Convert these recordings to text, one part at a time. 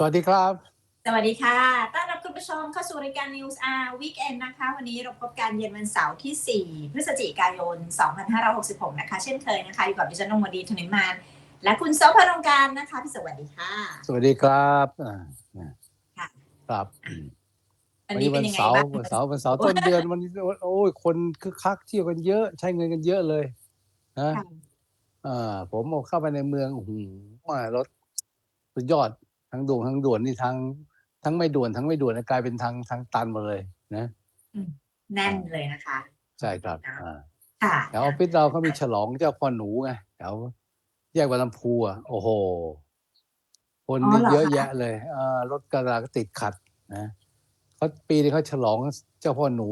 สวัสดีครับ สวัสดีค่ะ ต้อนรับคุณผู้ชมเข้าสู่รายการ News R Weekend นะคะ วันนี้เราพบกันเย็นวันเสาร์ที่ 4 พฤศจิกายน 2566 นะคะ เช่นเคยนะคะ อยู่กับดิฉันนงวดีธนิมาน และคุณโซภรงการนะคะ พี่สวัสดีค่ะ สวัสดีครับอ่าค่ะ ครับวันนี้เป็นยังไงเสาร์บ้างวันเสาร์วันเสาร์ต้นเดือนวันนี้โอ้ยคนคึกคักเที่ยวกันเยอะ ใช้เงินกันเยอะเลยนะค่ะอ่าผมเอาเข้าไปในเมืองโอ้โหมารถสุดยอด ทั้งด่วนทั้งด่วนนี่ทั้งทั้งไม่ด่วนทั้งไม่ด่วนกลายเป็นทางทางตันหมาเลยนะแน่นเลยนะคะ ใช่ครับอ่าค่ะแถวออฟฟิศเราเขามีฉลองเจ้าพ่อหนูไงแถวแยกวัดลำพูอะโอ้โห คนอ๋อนี่เหรอเยอะคะแยะเลยเอ่ารถกระดาษก็ติดขัดนะเขาปีนี้เขาฉลองเจ้าพ่อหนู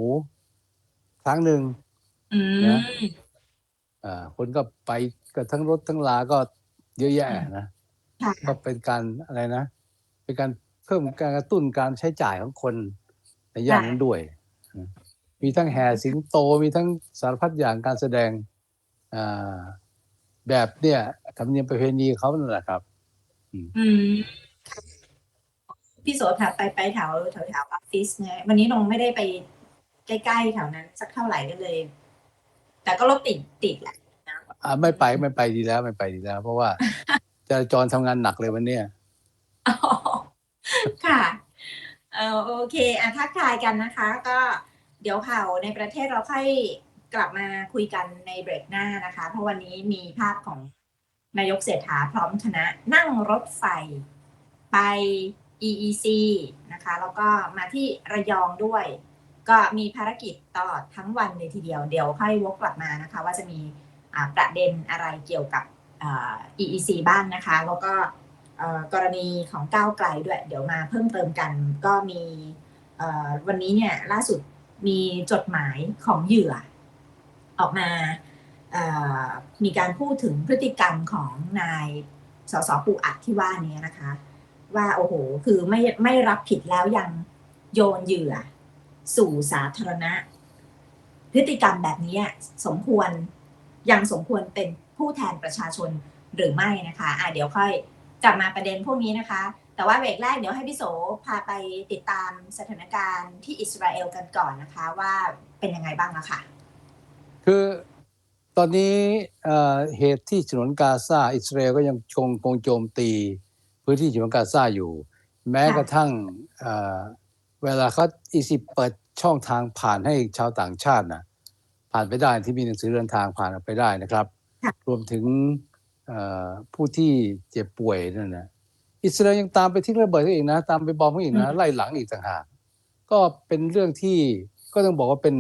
ครั้งหนึ่งอืมนะอ่าคนก็ไปกันทั้งรถทั้งลาก็เยอะแยะนะ ค่ะ ก็เป็นการอะไรนะ เป็นการเพิ่มการกระตุ้นการใช้จ่ายของคนในย่านนั้นด้วยนะมีทั้งแห่สิงโตมีทั้งสารพัดอย่างการแสดงอ่าแบบเนี่ยธรรมเนียมประเพณีเขานั่นแหละครับ อืมพี่โสแถวไปไปแถวแถวแถวออฟฟิศเนี่ยวันนี้นงไม่ได้ไปใกล้ๆแถวนั้น สักเท่าไหร่ก็เลย แต่ก็รถติดติดแหละอ่าไม่ไปไม่ไปดีแล้วไม่ไปดีแล้ว เพราะว่า จราจรทำงานหนักเลยวันเนี้ยอ๋อค่ะเออโอเคอะทักทายกันนะคะ ก็เดี๋ยวข่าวในประเทศเราค่อยกลับมาคุยกันในเบรกหน้านะคะ เพราะวันนี้มีภาพของนายกเศรษฐาพร้อมคณะนั่งรถไฟไป EEC นะคะ แล้วก็มาที่ระยองด้วย ก็มีภารกิจตลอดทั้งวันเลยทีเดียว เดี๋ยวค่อยวกกลับมานะคะ ว่าจะมีประเด็นอะไรเกี่ยวกับ EEC บ้างนะคะ แล้วก็กรณีของก้าวไกลด้วย เดี๋ยวมาเพิ่มเติมกันก็มีวันนี้เนี่ยล่าสุดมีจดหมายของเหยื่อ ออกมามีการพูดถึงพฤติกรรมของนายสสปูอัดที่ว่านี้นะคะ ว่าโอ้โหคือไม่ไม่รับผิดแล้วยังโยนเหยื่อ สู่สาธารณะ พฤติกรรมแบบนี้สมควรยังสมควรเป็น ผู้แทนประชาชนหรือไม่นะคะอะเดี๋ยวค่อยกลับมาประเด็นพวกนี้นะคะ แต่ว่าเบรกแรกเดี๋ยวให้พี่โสพาไปติดตามสถานการณ์ที่อิสราเอลกันก่อนนะคะว่าเป็นยังไงบ้างอะค่ะ คือตอนนี้เอ่อเหตุที่ฉนวนกาซาอิสราเอลก็ยังคงคงโจมตีพื้นที่ฉนวนกาซาอยู่ แม้กระทั่งเอ่อเวลาเขาอีซิเปิดช่องทางผ่านให้ชาวต่างชาตินะผ่านไปได้ที่มีหนังสือเดินทางผ่านไปได้นะครับ รวมถึงเอ่อผู้ที่เจ็บป่วยนั่นนะอิสราเอลยังตามไปทิ้งระเบิดเขาอีกนะ ตามไปบอมเขาอีกนะไล่หลังอีกต่างหากก็เป็นเรื่องที่ก็ต้องบอกว่าเป็น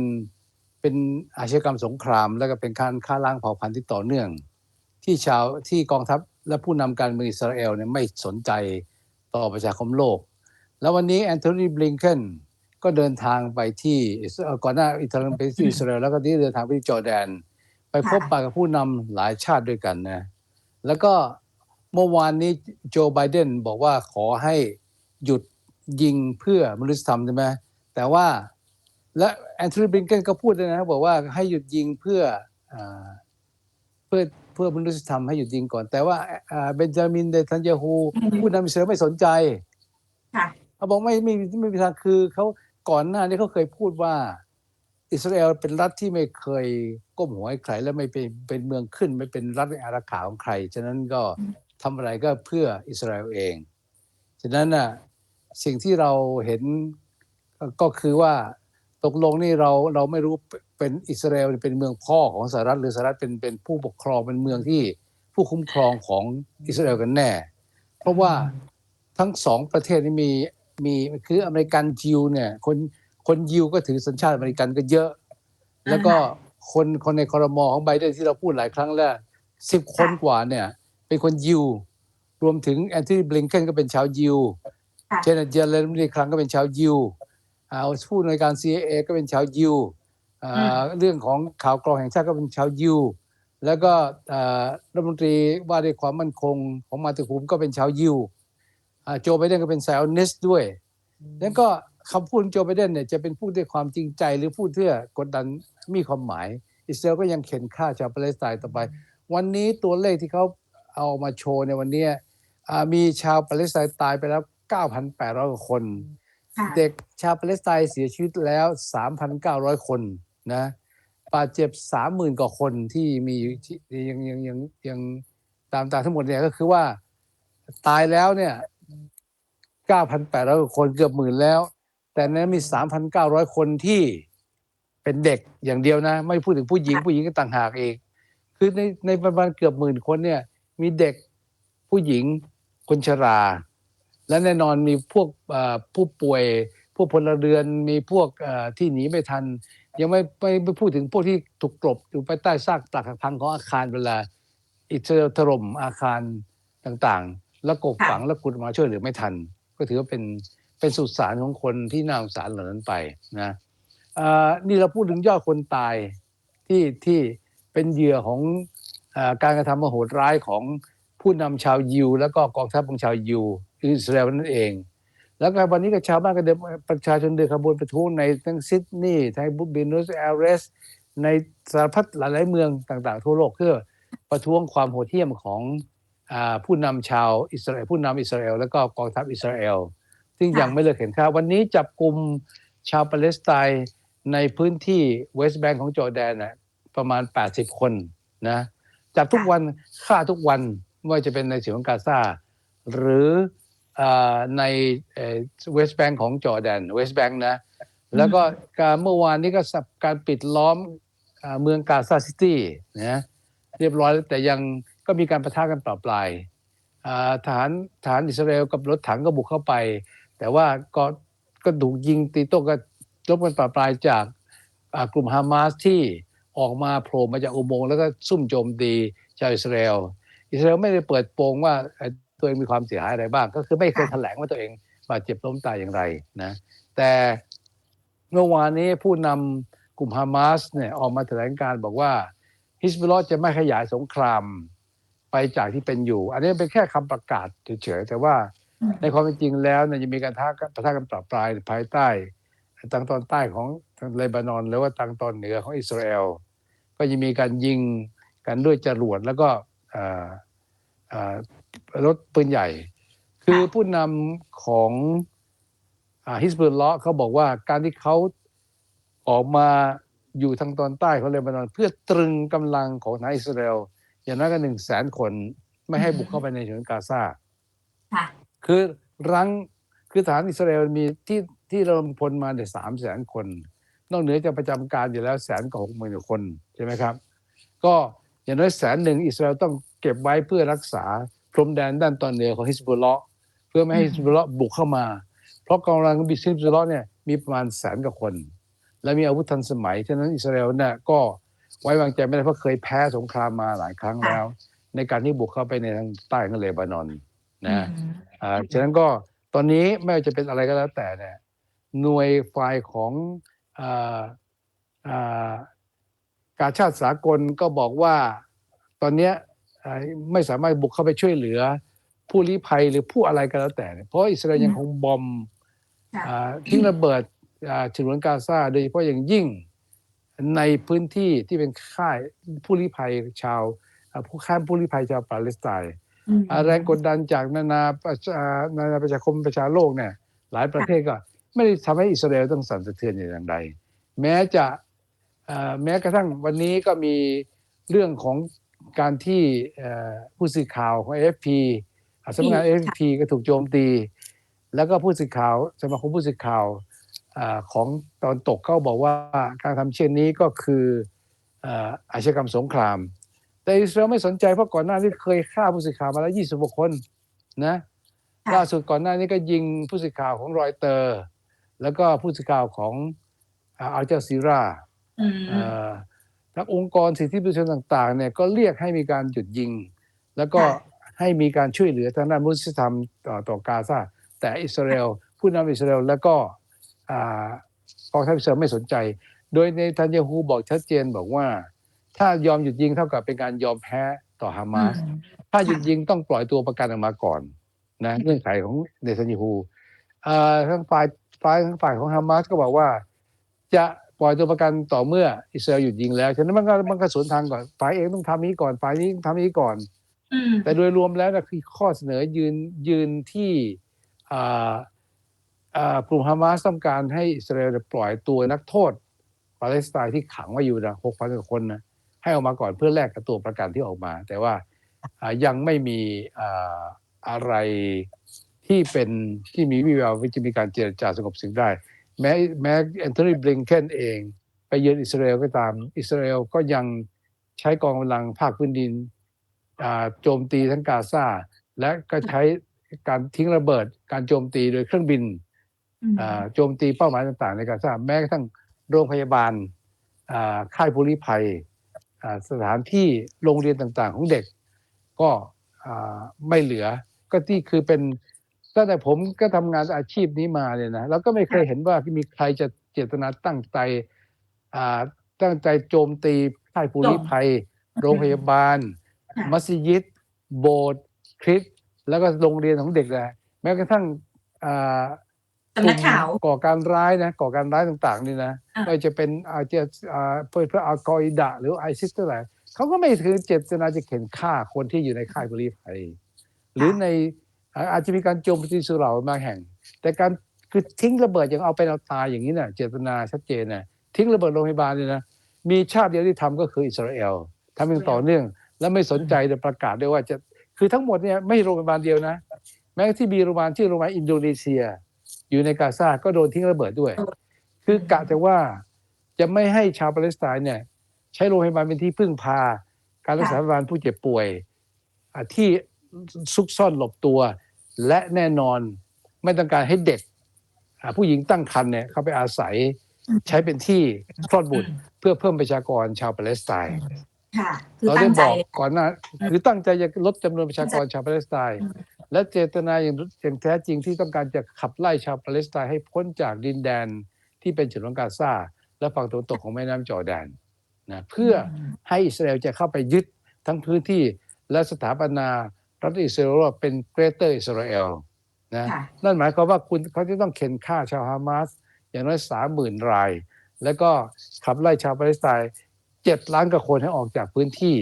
เป็นอาชญากรรมสงคราม แล้วก็เป็นการฆ่าล้างเผ่าพันธุ์ที่ต่อเนื่อง ที่ชาวที่กองทัพและผู้นำการเมืองอิสราเอลเนี่ยไม่สนใจต่อประชาคมโลก แล้ววันนี้แอนโทนีบลิงเคนก็เดินทางไปที่อิสเอ่อก่อนหน้าอิสราเอลไปที่อิสราเอลแล้วก็ที่เดินทางไปที่จอร์แดนไป พบปะกับผู้นำหลายชาติด้วยกันนะ แล้วก็เมื่อวานนี้โจไบเดนบอกว่าขอให้หยุดยิงเพื่อมนุษยธรรมใช่ไหมแต่ว่าและแอนโทนีบลิงเกนก็พูดด้วยนะบอกว่าให้หยุดยิงเพื่ออาเพื่อเพื่อมนุษยธรรมให้หยุดยิงก่อน แต่ว่าอ่าเบนจามินเดทันยาฮูอือฮึผู้นำอิสราเอลไม่สนใจค่ะเขาบอกไม่ไม่มีไม่มีทางคือเขาก่อนหน้านี้เขาเคยพูดว่า อิสราเอลเป็นรัฐที่ไม่เคยก้มหัวให้ใคร และไม่เป็นเป็นเมืองขึ้น ไม่เป็นรัฐในอาณาขาของใคร ฉะนั้นก็อืมทำอะไรก็เพื่ออิสราเอลเอง ฉะนั้นน่ะสิ่งที่เราเห็นก็คือว่าตกลงนี่เราเราไม่รู้เป็นอิสราเอลเป็นเมืองพ่อของสหรัฐหรือสหรัฐเป็นเป็นผู้ปกครองเป็นเมืองที่ผู้คุ้มครองของอิสราเอลกันแน่ เพราะว่าทั้งสองประเทศนี้มีมีคืออเมริกันยิวเนี่ยคน คนยิวก็ถือสัญชาติอเมริกันก็เยอะ แล้วก็คนคนในคอรมอของไบเดนที่เราพูดหลายครั้งแล้วสิบคนกว่าเนี่ย เป็นคนยิว รวมถึงแอนโทนีบลิงเคนก็เป็นชาวยิวค่ะเจเนตเจเลนมีครั้งก็เป็นชาวยิวอ่าผู้ในวยการ CIA ก็เป็นชาวยิวอ่าเรื่องของข่าวกรองแห่งชาติก็เป็นชาวยิว แล้วก็อ่ารัฐมนตรีว่าด้วยความมั่นคงของมาตุภูมิก็เป็นชาวยิวอ่าโจไบเดนก็เป็นไซออนิสต์ด้วย แล้วก็ คำพูดของโจไบเดนเนี่ยจะเป็นพูดด้วยความจริงใจหรือพูดเพื่อกดดันมีความหมาย อิสราเอลก็ยังเข็นฆ่าชาวปาเลสไตน์ต่อไป วันนี้ตัวเลขที่เขาเอามาโชว์ในวันเนี้ยอ่ามีชาวปาเลสไตน์ตายไปแล้ว 9,800กว่าคนค่ะเด็กชาวปาเลสไตน์เสียชีวิตแล้ว 3,900 คนนะบาดเจ็บ 30,000 กว่าคนที่มีที่ยังยังยังยังตามตามทั้งหมดเนี่ยก็คือว่าตายแล้วเนี่ย 9,800กว่าคนเกือบหมื่นแล้ว แต่ในนั้นมี 3,900 คนที่เป็นเด็กอย่างเดียวนะ ไม่พูดถึงผู้หญิงค่ะผู้หญิงก็ต่างหากเองคือในในประมาณเกือบหมื่นคนเนี่ย มีเด็กผู้หญิงคนชรา และแน่นอนมีพวกเอ่อผู้ป่วยพวกพลเรือนมีพวกเอ่อที่หนีไม่ทัน ยังไม่ไม่ไม่พูดถึงพวกที่ถูกกลบอยู่ภายใต้ซากปรักหักพังของอาคารเวลา อิสราเอลถล่มอาคารต่างๆ แล้วกบฝังแล้วขุดมาช่วยเหลือไม่ทัน ก็ถือว่าเป็น เป็นสุสานของคนที่น่าสงสารเหล่านั้นไปนะอ่อนี่เราพูดถึงยอดคนตายที่ที่เป็นเหยื่อของอการกระทำมโหดร้ายของผู้นำชาวยิว แล้วก็กองทัพของชาวยิวอิสราเอลนั่นเอง แล้วก็วันนี้ก็ชาวบ้านก็เดินประชาชนเดินขบวนประท้วงในทั้งซิดนีย์ทั้งบุบินอสแอเรส ในสารพัดหลายๆเมืองต่างๆ ทั่วโลกเพื่อประท้วงความโหดเหี้ยมของอาผู้นำชาวอิสราเอลผู้นำอิสราเอล แล้วก็กองทัพอิสราเอล ซึ่งค่ะยังไม่เลิกเห็นค่าวันนี้จับกลุ่มชาวปาเลสไตน์ในพื้นที่เวสต์แบงก์ของจอร์แดนนะประมาณ 80 คนนะจับทุกวันฆ่าทุกวันไม่ว่าจะเป็นในฉนวนกาซาหรืออาในเวสต์แบงก์ของจอร์แดนเวสต์แบงก์นะแล้วก็การเมื่อวานนี้ก็สับการปิดล้อมอ่าเมืองกาซาซิตี้นะเรียบร้อยแล้วแต่ยังก็มีการประทะกันเปล่าปลายอ่าฐานฐานอิสราเอลกับรถถังก็บุกเข้าไป แต่ว่าก็ก็ถูกยิงตีโต้ก็ลบกันปลาปลายจากกลุ่มฮามาสที่ออกมาโผล่มาจากอุโมงค์แล้วก็ซุ่มโจมตีชาวอิสราเอลอิสราเอลไม่ได้เปิดโปงว่าตัวเองมีความเสียหายอะไรบ้าง ก็คือไม่เคยแถลงว่าตัวเองบาดเจ็บล้มตายอย่างไรนะแต่เมื่อวานนี้ผู้นำกลุ่มฮามาสเนี่ยออกมาแถลงการบอกว่าฮิสบุลลอฮ์จะไม่ขยายสงครามไปจากที่เป็นอยู่ อันนี้เป็นแค่คำประกาศเฉยๆแต่ว่า ในความเป็นจริงแล้วเนี่ยจะมีการท้าประทะกันปราบปรายภายใต้ทางตอนใต้ของทางเลบานอน หรือว่าทางตอนเหนือของอิสราเอลก็ยังมีการยิงกันด้วยจรวดแล้วก็เอ่อเอ่อรถปืนใหญ่ คือผู้นำของฮิสบุลลอเขาบอกว่าการที่เขาออกมาอยู่ทางตอนใต้ของเลบานอน เพื่อตรึงกำลังของทหารอิสราเอลอย่างน้อยก็หนึ่งแสนคนไม่ให้บุกเข้าไปในฉนวนกาซา ค่ะคือรั้งคือฐานอิสราเอลมีที่ที่ระดมพลมาเนี่ยสามแสนคน นอกเหนือจากประจำการอยู่แล้วแสนกับหกหมื่นคนใช่ไหมครับ ก็อย่างน้อยแสนหนึ่งอิสราเอลต้องเก็บไว้เพื่อรักษาพรมแดนด้านตอนเหนือของฮิสบุลลอฮ์เพื่อไม่ให้อืมฮิสบุลลอฮ์บุกเข้ามา เพราะกองกำลังของฮิสบุลลอฮ์เนี่ยมีประมาณแสนกว่าคน และมีอาวุธทันสมัยฉะนั้นอิสราเอลเนี่ยก็ไว้วางใจไม่ได้เพราะเคยแพ้สงครามมาหลายครั้งแล้ว ในการที่บุกเข้าไปในทางใต้ของเลบานอน นะอืมอ่าฉะนั้นก็ตอนนี้ไม่ว่าจะเป็นอะไรก็แล้วแต่เนี่ยหน่วยฝ่ายของอ่าอ่าการชาติสากลก็บอกว่าตอนเนี้ยอ่าไม่สามารถบุกเข้าไปช่วยเหลือ ผู้ลี้ภัยหรือผู้อะไรก็แล้วแต่เนี่ยเพราะอิสราเอลยังคงบอมค่ะอ่าทิ้งระเบิดอ่าฉนวนกาซาโดยเฉพาะอย่างยิ่งในพื้นที่ที่เป็นค่ายผู้ลี้ภัยชาวอ่าผู้ข้ามผู้ลี้ภัยชาวปาเลสไตน์อืมอ่า แรงกดดันจากนานาประชานานาประชาคมประชาโลกเนี่ย หลายประเทศก็ ไม่ได้ทำให้อิสราเอลต้องสั่นสะเทือนอย่างใดแม้จะอ่าแม้กระทั่งวันนี้ก็มีเรื่องของการที่เอ่อผู้สื่อข่าวของ AFP อ่าสำนักงาน AFP ก็ถูกโจมตี แล้วก็ผู้สื่อข่าวสมาคมผู้สื่อข่าวอาของตอนตกเขาบอกว่าการทำเช่นนี้ก็คืออาอาชญากรรมสงคราม แต่อิสราเอลไม่สนใจเพราะก่อนหน้านี้เคยฆ่าผู้สื่อข่าวมาแล้ว20กว่าคนนะค่ะล่าสุดก่อนหน้านี้ก็ยิงผู้สื่อข่าวของรอยเตอร์ แล้วก็ผู้สื่อข่าวของอัลจาซีราอืมทั้งองค์กรสิทธิมนุษยชนต่างๆเนี่ยก็เรียกให้มีการหยุดยิง แล้วก็ค่ะให้มีการช่วยเหลือทางด้านมนุษยธรรมต่อต่อกาซาแต่อิสราเอลผู้นำอิสราเอลแล้วก็อ่ากองทัพอิสราเอลไม่สนใจ โดยในทันยาฮูบอกชัดเจนบอกว่า ถ้ายอมหยุดยิงเท่ากับเป็นการยอมแพ้ต่อฮามาสถ้าหยุดยิงต้องปล่อยตัวประกันออกมาก่อนนะเงื่อนไขของเนทันยาฮูเอ่อทั้งฝ่ายฝ่ายทั้งฝ่ายของฮามาสก็บอกว่า จะปล่อยตัวประกันต่อเมื่ออิสราเอลหยุดยิงแล้วฉะนั้นมันก็มันก็สวนทางก่อนฝ่ายเองต้องทำนี้ก่อนฝ่ายนี้ต้องทำนี้ก่อนอืมแต่โดยรวมแล้วนะคือข้อเสนอยืนยืนที่อ่าอ่ากลุ่มฮามาสต้องการให้อิสราเอลปล่อยตัวนักโทษปาเลสไตน์ที่ขังไว้อยู่นะหกพันกว่าคนนะ ให้ออกมาก่อนเพื่อแลกกับตัวประกันที่ออกมา แต่ว่าอ่ายังไม่มีอ่าอะไรที่เป็นที่มีวิแววว่าจะมีการเจรจาสงบศึกได้ แม้แม้แอนโทนีบลิงเคนเอง ไปเยือนอิสราเอลก็ตามอิสราเอลก็ยังใช้กองกำลังภาคพื้นดินอ่าโจมตีทั้งกาซาและก็ใช้การทิ้งระเบิด การโจมตีโดยเครื่องบินอืมอ่าโจมตีเป้าหมายต่างๆ ในกาซาแม้กระทั่งโรงพยาบาลอ่าค่ายผู้ลี้ภัยอ่า สถานที่โรงเรียนต่างๆ ของเด็ก ก็อ่าไม่เหลือ ก็ที่คือเป็นตั้งแต่ผมก็ทำงานอาชีพนี้มาเนี่ยนะเราก็ไม่เคยเห็นว่ามีใครจะเจตนาตั้งใจอ่าตั้งใจโจมตีค่ายผู้ลี้ภัย โรงพยาบาลค่ะมัสยิด โบสถ์คริสต์แล้วก็โรงเรียนของเด็กนะแม้กระทั่งอ่า สำนักข่าวกลุ่มก่อการร้ายนะก่อการร้ายต่างๆ นี่นะอ่าไม่ว่าจะเป็นอาจจะอ่าเพื่อเพื่ออัลกออิดะหรือไอซิสอะไรเขาก็ไม่ถือเจตนาจะเข็นฆ่าคนที่อยู่ในค่ายบริภัยหรือในอ่าอาจจะมีการโจมตีสุเหร่าบางแห่ง แต่การคือทิ้งระเบิดอย่างเอาเป็นเอาตายอย่างนี้น่ะเจตนาชัดเจนน่ะทิ้งระเบิดโรงพยาบาลเนี่ยนะมีชาติเดียวที่ทำก็คืออิสราเอลทำอย่างต่อเนื่อง และไม่สนใจจะประกาศด้วยว่าจะคือทั้งหมดเนี่ยไม่โรงพยาบาลเดียวนะ แม้ที่มีโรงพยาบาลที่โรงพยาบาลอินโดนีเซีย อยู่ในกาซาก็โดนทิ้งระเบิดด้วย คือกะจะว่าจะไม่ให้ชาวปาเลสไตน์เนี่ย ใช้โรงพยาบาลเป็นที่พึ่งพา การรักษาพยาบาลผู้เจ็บป่วยอ่าที่ซุกซ่อนหลบตัว และแน่นอนไม่ต้องการให้เด็กอ่าผู้หญิงตั้งครรภ์เนี่ยเข้าไปอาศัยใช้เป็นที่คลอดบุตรเพื่อเพิ่มประชากรชาวปาเลสไตน์ค่ะคือเราตั้ได้งบใจอกก่อนหน้าคือตั้งใจจะลดจำนวนประชากรชาวปาเลสไตน์อืม และเจตนาอย่างอย่างแท้จริงที่ต้องการจะขับไล่ชาวปาเลสไตน์ให้พ้นจากดินแดนที่เป็นฉนวนกาซาและฝั่งตะวันตกของแม่น้ำจอร์แดนนะเพื่อให้อิสราเอลจะเข้าไปยึดทั้งพื้นที่และสถาปนารัฐอิสราเอลว่าเป็นเกรเตอร์อิสราเอลนะค่ะนั่นหมายความว่าคุณเขาจะต้องเข็นฆ่าชาวฮามาสอย่างน้อยสามหมื่นราย แล้วก็ขับไล่ชาวปาเลสไตน์เจ็ดล้านกว่าคนให้ออกจากพื้นที่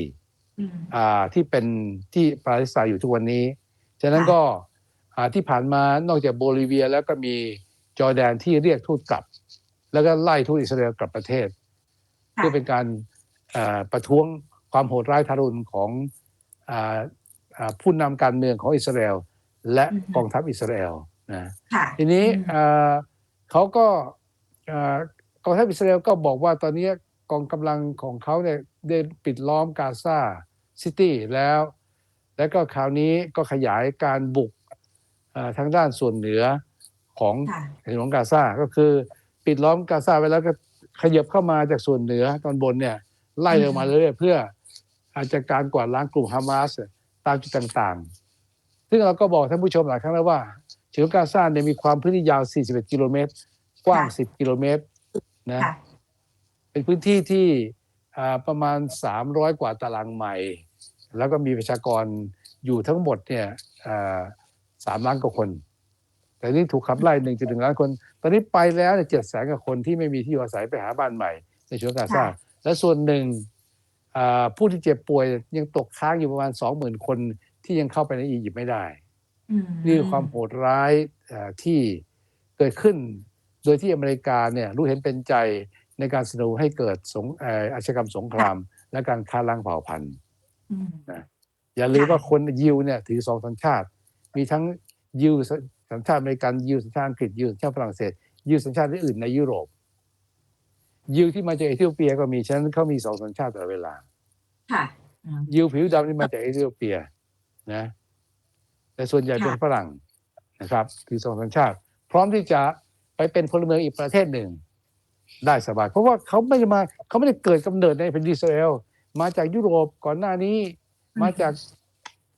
อืมอ่าที่เป็นที่ปาเลสไตน์อยู่ทุกวันนี้ ฉะนั้นค่ะก็อ่าที่ผ่านมานอกจากโบลิเวียแล้วก็มีจอร์แดนที่เรียกทูตกลับ แล้วก็ไล่ทูตอิสราเอลกลับประเทศค่ะเพื่อเป็นการอ่าประท้วงความโหดร้ายทารุณของอ่าอ่าผู้นำการเมืองของอิสราเอลและกองทัพอิสราเอลนะค่ะทีนี้อืมเอ่อเขาก็เอ่อกองทัพอิสราเอลก็บอกว่าตอนนี้กองกำลังของเขาเนี่ยได้ปิดล้อมกาซาซิตี้แล้ว แล้วก็คราวนี้ก็ขยายการบุกเอ่อทางด้านส่วนเหนือของค่ะถนนกาซาก็คือ ปิดล้อมกาซาไว้แล้วก็ขยับเข้ามาจากส่วนเหนือตอนบนเนี่ยไล่ลงมาเรื่อยๆเพื่ออาจจะการกวาดล้างกลุ่มฮามาสตามจุดต่างๆ ซึ่งเราก็บอกท่านผู้ชมหลายครั้งแล้วว่าฉนวนกาซาเนี่ยมีความพื้นที่ยาว 41 กิโลเมตร กว้างค่ะ10 กิโลเมตรนะค่ะเป็นพื้นที่ที่อ่าประมาณ 300 กว่าตารางไมล์ แล้วก็มีประชากรอยู่ทั้งหมดเนี่ยอ่าสามล้านกว่าคน แต่นี่ถูกขับไล่หนึ่งจุดหนึ่งล้านคน ตอนนี้ไปแล้วเนี่ยเจ็ดแสนกว่าคนที่ไม่มีที่อยู่อาศัยไปหาบ้านใหม่ ในฉนวนกาซาค่ะและส่วนหนึ่งอ่าผู้ที่เจ็บป่วยยังตกค้างอยู่ประมาณสองหมื่นคนที่ยังเข้าไปในอียิปต์ไม่ได้อืมนี่คือความโหดร้ายเอ่อที่เกิดขึ้น โดยที่อเมริกาเนี่ยรู้เห็นเป็นใจในการสนับสนุนให้เกิดสงเอ่ออาชญากรรมสงคราม และการฆ่าล้างเผ่าพันธุ์ อืมอย่าลืมค่ะว่าคนยิวเนี่ยถือสองสัญชาติ มีทั้งยิวสัญชาติอเมริกันยิวสัญชาติอังกฤษยิวสัญชาติฝรั่งเศสยิวสัญชาติอื่นในยุโรป ยิวที่มาจากเอธิโอเปียก็มีฉะนั้นเขามีสองสัญชาติตลอดเวลาค่ะอืมยิวผิวดำนี่มาจากเอธิโอเปีย นะ แต่ส่วนใหญ่ค่ะเป็นฝรั่งนะครับคือสองสัญชาติ พร้อมที่จะไปเป็นพลเมืองอีกประเทศหนึ่ง ได้สบายเพราะว่าเขาไม่ได้มาเขาไม่ได้เกิดกำเนิดในแผ่นดินอิสราเอล มาจากยุโรปก่อนหน้านี้ มาจาก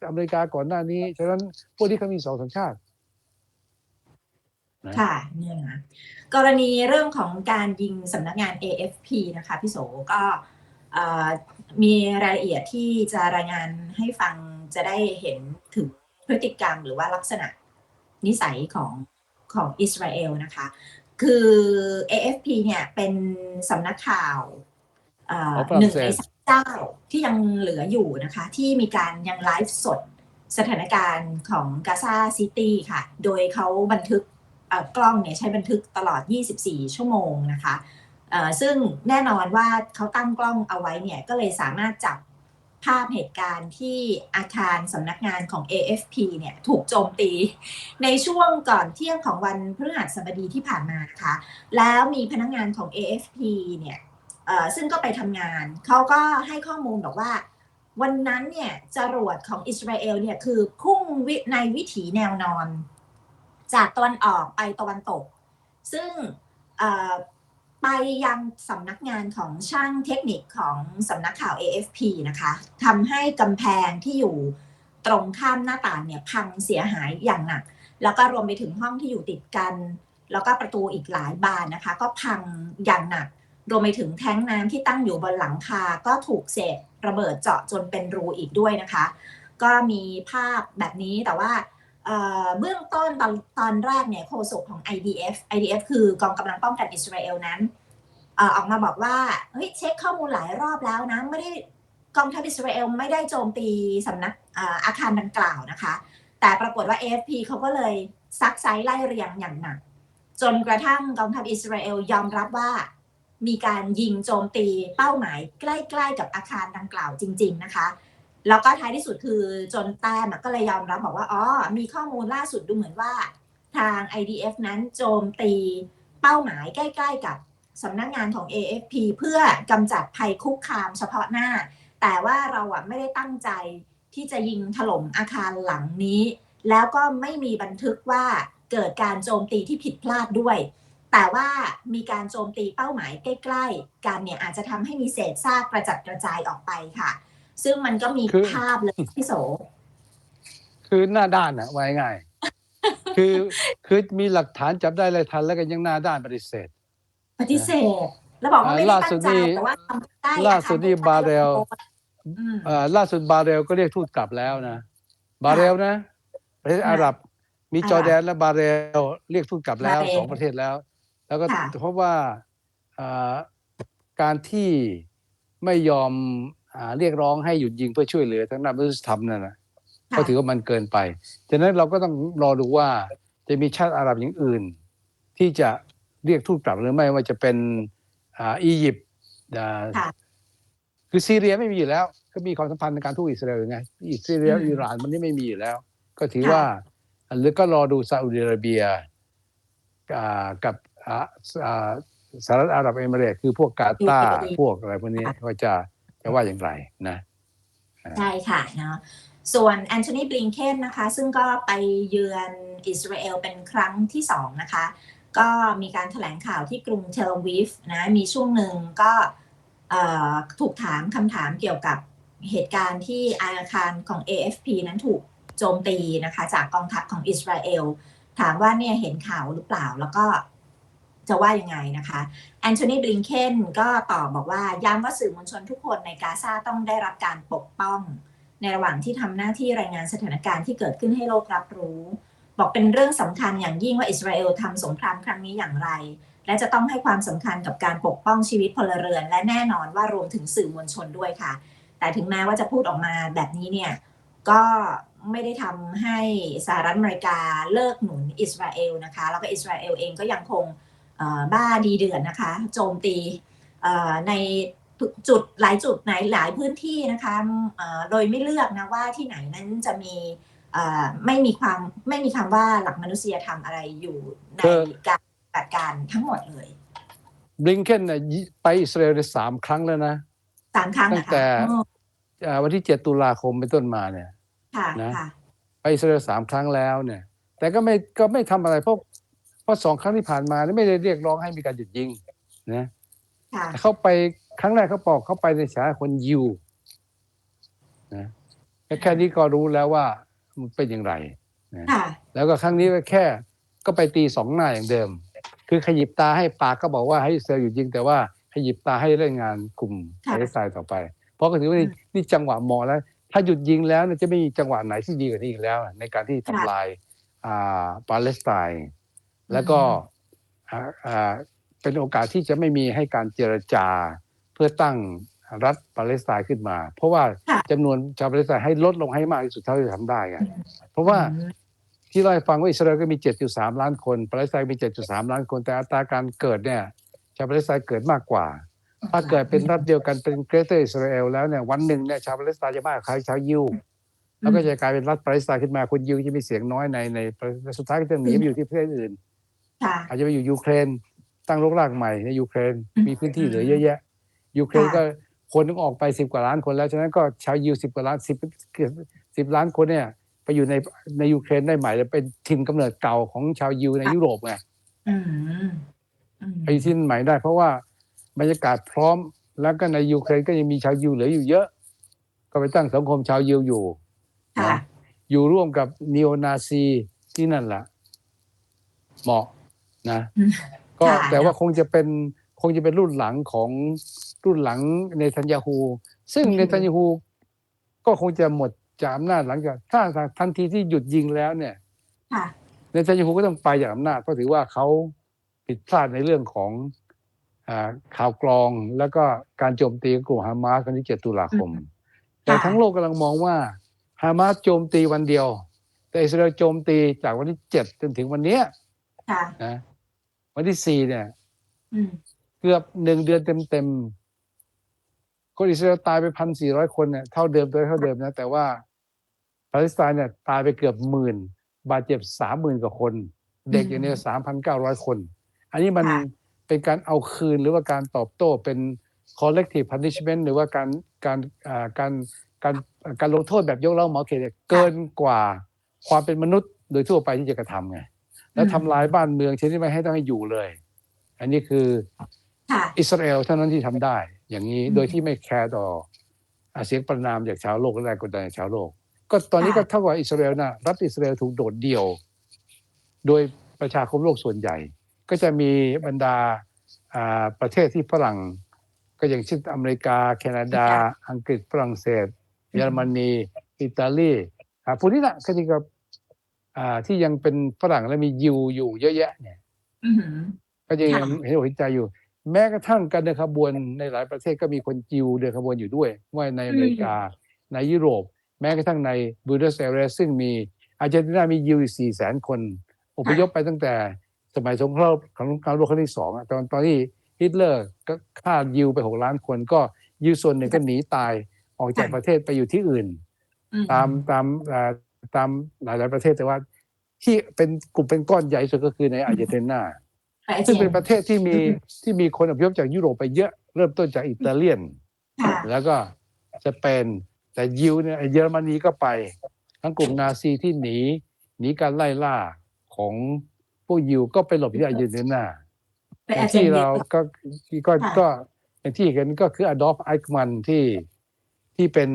อเมริกาก่อนหน้านี้ ฉะนั้นพวกที่เขามีสองสัญชาตินะค่ะเนี่ยนะกรณีเรื่องของการยิงสำนักงาน AFP นะคะพี่โสก็เอ่อมีรายละเอียดที่จะรายงานให้ฟังจะได้เห็นถึงพฤติกรรมหรือว่าลักษณะนิสัยของของอิสราเอลนะคะ คือ AFP เนี่ยเป็นสำนักข่าวเอ่อของฝรั่หงนึ่งเศสในสาม เจ้าที่ยังเหลืออยู่นะคะ ที่มีการยังไลฟ์สดสถานการณ์ของกาซาซิตี้ค่ะ โดยเขาบันทึกกล้องเนี่ยใช้บันทึกตลอด 24 ชั่วโมงนะคะ ซึ่งแน่นอนว่าเขาตั้งกล้องเอาไว้เนี่ย ก็เลยสามารถจับภาพเหตุการณ์ที่อาคารสำนักงานของ AFP เนี่ยถูกโจมตี ในช่วงก่อนเที่ยงของวันพฤหัสบดีที่ผ่านมานะคะ แล้วมีพนักงานของ AFP เนี่ย ซึ่งก็ไปทำงาน เขาก็ให้ข้อมูลบอกว่า วันนั้นเนี่ยจรวดของอิสราเอลเนี่ยคือพุ่งในวิถีแนวนอน จากตะวันออกไปตะวันตก ซึ่งไปยังสำนักงานของช่างเทคนิคของสำนักข่าว AFP นะคะทำให้กำแพงที่อยู่ตรงข้ามหน้าต่างเนี่ยพังเสียหายอย่างหนัก แล้วก็รวมไปถึงห้องที่อยู่ติดกัน แล้วก็ประตูอีกหลายบานนะคะ ก็พังอย่างหนัก รวมไปถึงแท้งน้ำที่ตั้งอยู่บนหลังคา ก็ถูกเศษระเบิดเจาะจนเป็นรูอีกด้วยนะคะ ก็มีภาพแบบนี้แต่ว่าเบื้องต้นตอนตอนแรกเนี่ยโฆษกของ IDF IDF คือกองกำลังป้องกันอิสราเอลนั้นออกมาบอกว่าเฮ้ยเช็คข้อมูลหลายรอบแล้วนะไม่ได้กองทัพอิสราเอลไม่ได้โจมตีสำนักอออาคารดังกล่าวนะคะ แต่ปรากฏว่า AFP เขาก็เลยซักไซไล่เรียงอย่างหนัก จนกระทั่งกองทัพอิสราเอลยอมรับว่า มีการยิงโจมตีเป้าหมายใกล้ ๆ กับอาคารดังกล่าวจริง ๆ นะคะ แล้วก็ท้ายที่สุดคือจนแต้มก็เลยยอมรับบอกว่าอ๋อมีข้อมูลล่าสุดดูเหมือนว่า ทาง IDF นั้นโจมตีเป้าหมายใกล้ ๆ กับสำนักงานของ AFP เพื่อกำจัดภัยคุกคามเฉพาะหน้า แต่ว่าเราอะไม่ได้ตั้งใจที่จะยิงถล่มอาคารหลังนี้ แล้วก็ไม่มีบันทึกว่าเกิดการโจมตีที่ผิดพลาดด้วย แต่ว่ามีการโจมตีเป้าหมายใกล้ๆกันเนี่ยอาจจะทำให้มีเศษซากกระจัดกระจายออกไปค่ะ ซึ่งมันก็มีคือภาพเลยพี่โส คือหน้าด้านอะไว้ง่ายคือคือมีหลักฐานจับได้เลยทันแล้วก็ยังหน้าด้านปฏิเสธ ปฏิเสธ แล้วบอกว่าไม่ได้ล่าสุตั้ดงใจนี่แต่ว่าทำได้ล่าสุดนี่อาคบาเรลอืมเอ่อล่าสุดบาเรลก็เรียกทูตกลับแล้วนะ บาเรลนะประเทศค่ะอาหรับมีอาหรับจอร์แดนและบาเรลเรียกทูตกลับแล้วบาเรลสองประเทศแล้ว แล้วก็ค่ะเพราะว่าอ่าการที่ไม่ยอมอ่าเรียกร้องให้หยุดยิงเพื่อช่วยเหลือทางด้านมนุษยธรรมนั่นนะค่ะก็ถือว่ามันเกินไปฉะนั้นเราก็ต้องรอดูว่าจะมีชาติอาหรับอย่างอื่น ที่จะเรียกทูตกลับหรือไม่ว่าจะเป็นอ่าอียิปต์อ่าค่ะคือซีเรียไม่มีอยู่แล้ว ก็มีความสัมพันธ์ในการทูตอิสราเอลไงอิสราเอลอืมอิหร่านมันนี่ไม่มีอยู่แล้ว ก็ถือค่ะว่าหรือก็รอดูซาอุดิอาระเบียอ่ากับอ่าอ่า สหรัฐอาหรับเอมิเรตส์คือพวกกาตาร์พวกอะไรพวกนี้ว่าจะจะว่าอย่างไรนะใช่ค่ะเนาะส่วนแอนโทนีบลิงเคนนะคะ ซึ่งก็ไปเยือนอิสราเอลเป็นครั้งที่สองนะคะ ก็มีการแถลงข่าวที่กรุงเทลอาวีฟนะมีช่วงหนึ่งก็เอ่อถูกถามคำถามเกี่ยวกับเหตุการณ์ที่อาคารของ AFP นั้นถูกโจมตีนะคะ จากกองทัพของอิสราเอล ถามว่าเนี่ยเห็นข่าวหรือเปล่าแล้วก็ จะว่ายังไงนะคะแอนโทนีบลิงเคนก็ตอบบอกว่าย้ำว่าสื่อมวลชนทุกคนในกาซาต้องได้รับการปกป้อง ในระหว่างที่ทำหน้าที่รายงานสถานการณ์ที่เกิดขึ้นให้โลกรับรู้ บอกเป็นเรื่องสำคัญอย่างยิ่งว่าอิสราเอลทำสงครามครั้งนี้อย่างไร และจะต้องให้ความสำคัญกับการปกป้องชีวิตพลเรือน และแน่นอนว่ารวมถึงสื่อมวลชนด้วยค่ะ แต่ถึงแม้ว่าจะพูดออกมาแบบนี้เนี่ยก็ไม่ได้ทำให้สหรัฐอเมริกาเลิกหนุนอิสราเอลนะคะ แล้วก็อิสราเอลเองก็ยังคง บ้าดีเดือดนะคะ โจมตีเอ่อในจุดหลายจุดไหนหลายพื้นที่นะคะเอ่อโดยไม่เลือกนะว่าที่ไหนนั้นจะมีเอ่อไม่มีความไม่มีคำว่าหลักมนุษยธรรมอะไรอยู่ในคือการปฏิบัติการทั้งหมดเลยบลิงเคนน่ะยิไปอิสราเอลได้สามครั้งแล้วนะสามครั้งตั้นะงคะแต่อ๋ออ่าวันที่เจ็ดตุลาคมเป็นต้นมาเนี่ยค่ะนะค่ะไปอิสราเอลสามครั้งแล้วเนี่ย แต่ก็ไม่ก็ไม่ทำอะไรเพราะ เพราะสองครั้งที่ผ่านมาเนี่ยไม่ได้เรียกร้องให้มีการหยุดยิงนะค่ะแต่เขาไปครั้งแรกเขาบอกเขาไปในฐานะคนยิวนะแค่แค่นี้ก็รู้แล้วว่ามันเป็นอย่างไรค่ะแล้วก็ครั้งนี้ก็แค่ ก็ไปตีสองหน้าอย่างเดิม คือขยิบตาให้ปากก็บอกว่าให้อิสราเอลหยุดยิง แต่ว่าขยิบตาให้เล่นงานกลุ่มค่ะปาเลสไตน์ต่อไป เพราะก็ถือว่านี่อืมนี่จังหวะเหมอแล้ว ถ้าหยุดยิงแล้วเนี่ยจะไม่มีจังหวะไหนที่ดีกว่านี้อีกแล้ว ในการที่ทำลายอ่าปาเลสไตน์ แล้วก็อ่าอ่าเป็นโอกาสที่จะไม่มีให้การเจรจาเพื่อตั้งรัฐปาเลสไตน์ขึ้นมา เพราะว่าค่ะจำนวนชาวปาเลสไตน์ให้ลดลงให้มากที่สุดเท่าที่จะทำได้ไงเพราะว่าอืมที่เราให้ฟังว่าอิสราเอลก็มี 7.3 ล้านคนปาเลสไตน์มี 7.3 ล้านคน แต่อัตราการเกิดเนี่ยชาวปาเลสไตน์เกิดมากกว่า ถ้าเกิดเป็นรัฐเดียวกันเป็นเกรเตอร์อิสราเอลแล้วเนี่ยวันหนึ่งเนี่ยชาวปาเลสไตน์จะมากกว่าชาวยิวแล้วก็จะกลายเป็นรัฐปาเลสไตน์ขึ้นมาคนยิวจะมีเสียงน้อยในในในสุดท้ายก็จะหนีไปอยู่ที่ประเทศอื่น ค่ะ อาจจะไปอยู่ยูเครนตั้งรกรากใหม่ในยูเครนอืมมีพื้นที่เหลือเยอะแยะยูเครนค่ะก็คนต้องออกไปสิบกว่าล้านคนแล้วฉะนั้นก็ชาวยิวสิบกว่าล้านสิบเกือบสิบล้านคนเนี่ยไปอยู่ในในยูเครนได้ใหม่แล้วเป็นถิ่นกำเนิดเก่าของชาวยิวในยุโรปไงอืมอืมไปอยู่ที่นั่นใหม่ได้ เพราะว่าบรรยากาศพร้อมแล้วก็ในยูเครนก็ยังมีชาวยิวเหลืออยู่เยอะ ก็ไปตั้งสังคมชาวยิวอยู่ค่ะนะอยู่ร่วมกับนีโอนาซีที่นั่นแหละเหมาะ นะอืมก็ค่ะแต่ว่าคงจะเป็นคงจะเป็นรุ่นหลังของรุ่นหลังเนทันยาฮู ซึ่งอืมเนทันยาฮูก็คงจะหมดจากอำนาจหลังจาก ถ้าทันทีที่หยุดยิงแล้วเนี่ยค่ะเนทันยาฮูก็ต้องไปจากอำนาจเพราะถือว่าเขาผิดพลาดในเรื่องของอาข่าวกรองแล้วก็การโจมตีของกลุ่มฮามาสวันที่ 7 ตุลาคม แต่ทั้งโลกกำลังมองว่าฮามาสโจมตีวันเดียว แต่อิสราเอลโจมตีจากวันที่ 7 จนถึงวันเนี้ยค่ะนะ วันที่4เนี่ยอืมเกือบหนึ่งเดือนเต็มๆคนอิสราเอลตายไปพันสี่ร้อยคนเนี่ยเท่าเดิมตัวเท่าเดิมนะ แต่ว่าปาเลสไตน์เนี่ยตายไปเกือบหมื่น บาดเจ็บสามหมื่นกว่าคน เด็กอย่างเนี้สามพันเก้าร้อยคน อันนี้มันค่ะเป็นการเอาคืนหรือว่าการตอบโต้เป็น collective punishment หรือว่าการการอ่าการการการลงโทษแบบยกเล่าหมอเขตเนี่ยเกินกว่าความเป็นมนุษย์โดยทั่วไปที่จะกระทำไง แล้วทำลายบ้านเมืองชนิดไม่ให้ต้องให้อยู่เลย อันนี้คือค่ะ อิสราเอลเท่านั้นที่ทำได้ อย่างนี้อืม โดยที่ไม่แคร์ต่ออ่าเสียงประนามจากชาวโลกและแรงกดดันจากชาวโลก ก็ตอนนี้ค่ะก็เท่ากับอิสราเอลนะรัฐอิสราเอลถูกโดดเดี่ยว โดยประชาคมโลกส่วนใหญ่ ก็จะมีบรรดาอ่าประเทศที่ฝรั่ง ก็อย่างเช่นอเมริกา แคนาดา อังกฤษฝรั่งเศส เยอรมนี อิตาลีอ่าพวกนี้แหละก็ที่กับ อ่าที่ยังเป็นฝรั่งและมียิวอยู่เยอะแยะเนี่ยอือหือ ก็ยังค่ะ เห็นอกเห็นใจอยู่ แม้กระทั่งการเดินขบวนในหลายประเทศก็มีคนจิวเดินขบวนอยู่ด้วยว่าในอเมริกา ในยุโรป แม้กระทั่งในบูเดสเอเรสซึ่งมีอาร์เจนตินามียิวสี่แสนคน อพยพไปตั้งแต่สมัยสงครามของการโลกครั้งที่สองอะตอนตอนที่ฮิตเลอร์ก็ฆ่ายิวไปหกล้านคน ก็ยิวส่วนหนึ่งก็หนีตายออกจากประเทศไปอยู่ที่อื่น อืตามตามอ่า ตามหลาย ๆ ประเทศแต่ว่าที่เป็นกลุ่มเป็นก้อนใหญ่สุดก็คือในอาร์เจนตินาไปอาซึ่งจีเป็นประเทศที่มีที่มีคนอพยพจากยุโรปไปเยอะเริ่มต้นจากอิตาเลียนค่ะแล้วก็สเปนแต่ยิวเนี่ยเยอรมนีก็ไป ทั้งกลุ่มนาซีที่หนีหนีการไล่ล่าของพวกยิวก็ไปหลบที่อาร์เจนตินาไปอย่าอางเจนที่ติเรานาก็ที่ก็ค่ะก็อย่างที่เห็นก็คืออดอล์ฟไอค์มันที่ที่เป็น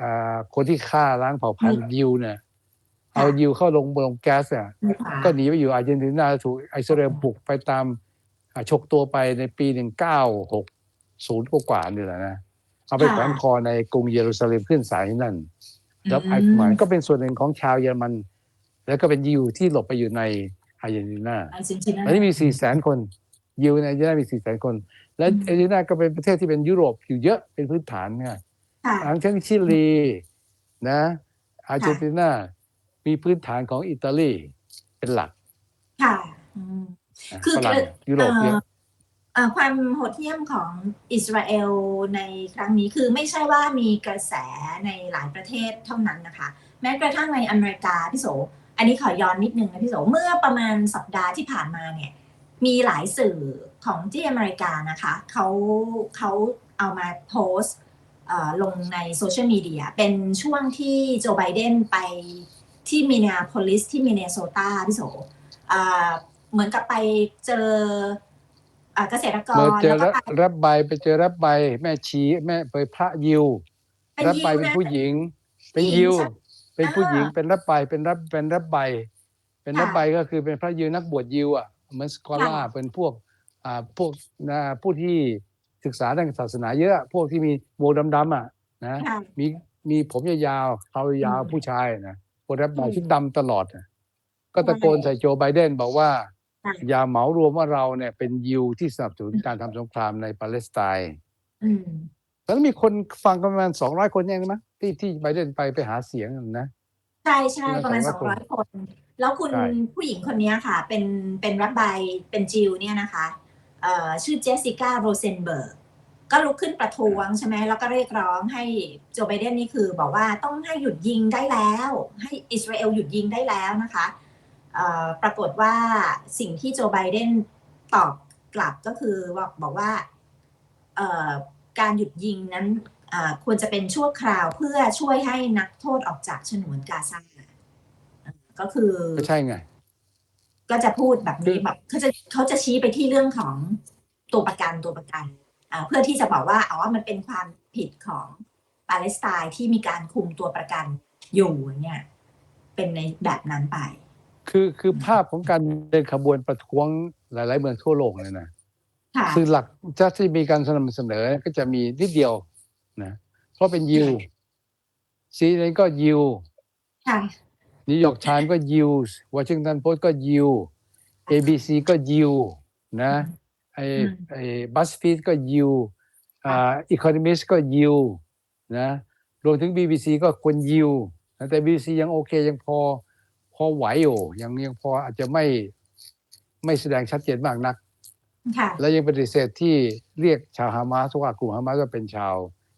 อ่าคนที่ฆ่าล้างเผ่าพันธุ์ยิวเนี่ย เอายิวเข้าลงลงแก๊สอะก็หนีไปอยู่อาร์เจนตินาถูกอิสราเอลบุกไปตามอ่าฉกตัวไปในปี1960กว่าๆนี่แหละนะ เอาไปค่ะแขวนคอในกรุงเยรูซาเล็มขึ้นศาลที่นั่น แล้วอืมไอ้หมานก็เป็นส่วนหนึ่งของชาวเยอรมัน แล้วก็เป็นยิวที่หลบไปอยู่ในอาร์เจนตินาอาร์เจนตินาอันนี้มี4แสนคนยิวในอาร์เจนตินามี4แสนคน และอืมอาร์เจนตินาก็เป็นประเทศที่เป็นยุโรปอยู่เยอะเป็นพื้นฐานเนี่ยค่ะทั้งเช่นชิลีนะอาร์เจนตินา มีพื้นฐานของอิตาลีเป็นหลักค่ะอืม นะคือ ฝรั่งยุโรปเยอะ เอ่อความโหดเหี้ยมของอิสราเอลในครั้งนี้คือไม่ใช่ว่ามีกระแสในหลายประเทศเท่านั้นนะคะ แม้กระทั่งในอเมริกาพี่โส อันนี้ขอย้อนนิดนึงนะพี่โส เมื่อประมาณสัปดาห์ที่ผ่านมาเนี่ย มีหลายสื่อของที่อเมริกานะคะเขาเขาเอามาโพสต์เอ่อลงในโซเชียลมีเดียเป็นช่วงที่โจไบเดนไป ที่มินน a โพลิสที่มินเนโซตาพี่โสอ่าเหมือนกับไปเจออ่าเกษตรกเมื่อรเจอแล้วรับก็ไปรับใบไปเจอรับใบ แม่ชีแม่ไปพระยิวเป็นรับยิใบวเป็นนะผู้หญิง เป็นผู้หญิยิงวใช่เป็นผู้หญิงอ่าเป็นรับใบเป็นรับเป็นรับใบ เป็นรับค่ะใบก็คือเป็นพระยิวนักบวชยิวอะเหมือนสกอล่าค่ะเป็นพวกอ่าพวกนะผู้ที่ศึกษาด้านศาสนาเยอะพวกที่มีโมดำๆอะนะค่ะมีมีผมยาวๆเขายาวอืมผู้ชายนะ พวกรับใบอืมชุดดำตลอดน่ะก็ตะโกนใช่ใส่โจไบเดนบอกว่าค่ะอย่าเหมารวมว่าเราเนี่ยเป็นยิวที่สนับสนุนการทำสงครามในปาเลสไตน์อืมสแล้วมีคนฟังกันประมาณสองร้อยคนยังมั้ยที่ที่ไบเดนไปไปหาเสียงนะใช่ใช่มีประมาณ200สองร้อยคน แล้วคุณใช่ผู้หญิงคนนี้ค่ะ เป็นเป็นรับบายเป็นจิวเนี่ยนะคะเอ่อชื่อเจสสิก้าโรเซนเบิร์ก ก็ลุกขึ้นประท้วงใช่ไหมแล้วก็เรียกร้องให้โจไบเดนนี่คือ บอกว่าต้องให้หยุดยิงได้แล้ว ให้อิสราเอลหยุดยิงได้แล้วนะคะเอ่อปรากฏว่าสิ่งที่โจไบเดนตอบกลับก็คือบอกบอกว่าเอ่อการหยุดยิงนั้นอ่าควรจะเป็นชั่วคราวเพื่อช่วยให้นักโทษออกจากฉนวนกาซาก็คือก็ใช่ไง ก็จะพูดแบบคืนี้อแบบเขาจะเขาจะชี้ไปที่เรื่องของตัวประกันตัวประกันอ่า เพื่อที่จะบอกว่าอ๋อมันเป็นความผิดของปาเลสไตน์ที่มีการคุมตัวประกันอยู่เนี่ย เป็นในแบบนั้นไป คือคือภาพของการเดินขบวนประท้วงหลาย ๆ เมืองทั่วโลกเลยนะค่ะคือหลักจะที่มีการสนับสนุนก็จะมีนิดเดียวนะเพราะเป็นยิวซีเนก็ยิวค่ะนิวยอร์กไทม์ก็ยิววอชิงตันโพสต์ก็ยิว ABC ก็ยิวนะ ไออืมไอบัสฟีดก็ยิวอ่าอีคอนมิสก็ยิวนะรวมถึง BBC ก็คนยิวนะแต่ BBC ยังโอเคยังพอพอไหวอยู่ยังยังพออาจจะไม่ไม่แสดงชัดเจนมากนักค่ะและยังปฏิเสธที่เรียกชาวฮามาสว่ากลุ่มฮามาสว่าเป็นชาว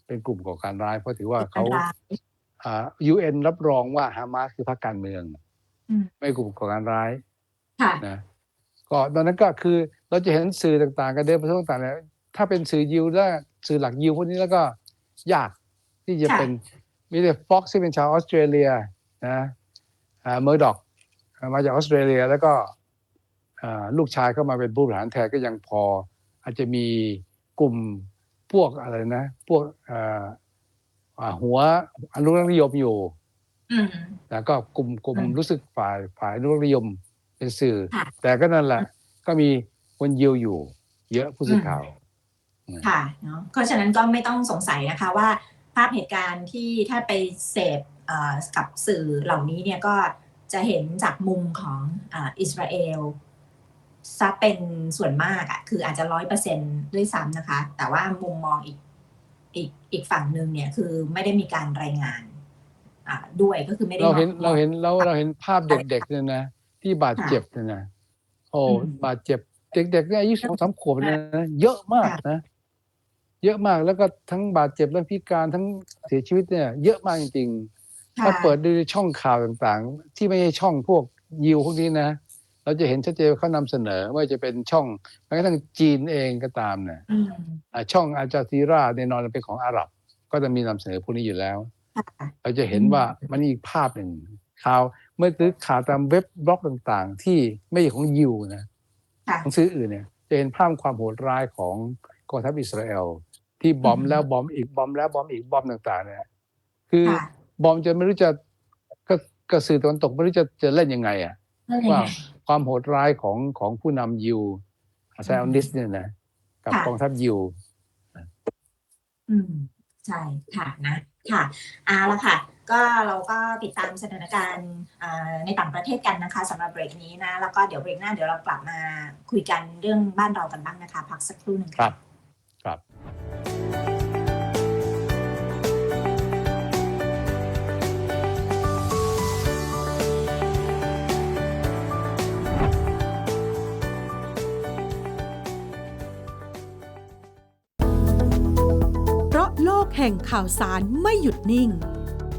เป็นกลุ่มก่อการร้าย เพราะถือว่าเขาอันตรายอ่า UN รับรองว่าฮามาสคือพรรคการเมืองอืมไม่กลุ่มก่อการร้ายค่ะนะ ก็ตอนนั้นก็คือเราจะเห็นสื่อต่างๆกันเดินไปทั่วต่างๆแล้วถ้าเป็นสื่อยิวแล้วสื่อหลักยิวพวกนี้แล้วก็ยากที่จะค่ะเป็นมีแต่ฟ็อกซ์ที่เป็นชาวออสเตรเลียนะอ่าเมอร์ดอกมาจากออสเตรเลียแล้วก็อ่าลูกชายเข้ามาเป็นผู้บริหารแทนก็ยังพอ อาจจะมีกลุ่มพวกอะไรนะ พวกอ่าอ่าหัวอนุรักษ์นิยมอยู่อืมแล้วก็กลุ่มกลุ่มอืมรู้สึกฝ่ายฝ่ายอนุรักษ์นิยม เป็นสื่อค่ะแต่ก็นั่นแหละ ก็มีคนยิวอยู่ เยอะผู้สื่อข่าวค่ะเนาะเพราะฉะนั้นก็ไม่ต้องสงสัยนะคะว่าภาพเหตุการณ์ที่ถ้าไปเสพเอ่อกับสื่อเหล่านี้เนี่ยก็จะเห็นจากมุมของอาอิสราเอลซะเป็นส่วนมากอะคืออาจจะร้อยเปอร์เซ็นด้วยซ้ำนะคะ แต่ว่ามุมมองอีกอีกอีกฝั่งหนึ่งเนี่ยคือไม่ได้มีการรายงานอ่าด้วยก็คือไม่ได้เราเห็นมองเราเห็นเราเราเห็นภาพเด็กๆเนี่ยนะ ที่บาดเจ็บเนี่ยนะโอ้อืมบาดเจ็บ เด็กๆเนี่ยอายุสองสามขวบเนี่ยนะเยอะมากนะ เยอะมากแล้วก็ทั้งบาดเจ็บและพิการทั้งเสียชีวิตเนี่ย เยอะมากจริงๆ ถ้าค่ะเปิดดูช่องข่าวต่างๆ ที่ไม่ใช่ช่องพวกยิวพวกนี้นะเราจะเห็นชัดเจนว่าเขานำเสนอว่าจะเป็นช่องแม้กระทั่งจีนเองก็ตามเนี่ยอืมอ่าช่องอาจาซีราในยนอนเป็นของอาหรับ ก็จะมีนำเสนอพวกนี้อยู่แล้วค่ะเราจะเห็นอืมว่ามันมีอีกภาพหนึ่งข่าว เมื่อซื้อข่าวตามเว็บบล็อกต่างๆ ที่ไม่ใช่ของยิวนะค่ะของซื้ออื่นเนี่ยจะเห็นภาพความโหดร้ายของกองทัพอิสราเอลที่บอมอืมแล้วบอมอีกบอมแล้วบอมอีกบอมต่าง ๆ เนี่ย คือค่ะบอมจะไม่รู้จะก็กระสื่อตะวันตกไม่รู้จะจะเล่นยังไง อะนั่นเองว่าไงความโหดร้ายของของผู้นำยิวไซออนิสเนี่ยนะกับค่ะกองทัพยิวอืมใช่ค่ะนะ ค่ะเอาละค่ะ ก็เราก็ติดตามสถานการณ์อ่าในต่างประเทศกันนะคะสำหรับเบรกนี้นะ แล้วก็เดี๋ยวเบรกหน้าเดี๋ยวเรากลับมาคุยกันเรื่องบ้านเรากันบ้างนะคะ พักสักครู่หนึ่งครัค่ะบครับเพราะโลกแห่งข่าวสารไม่หยุดนิ่ง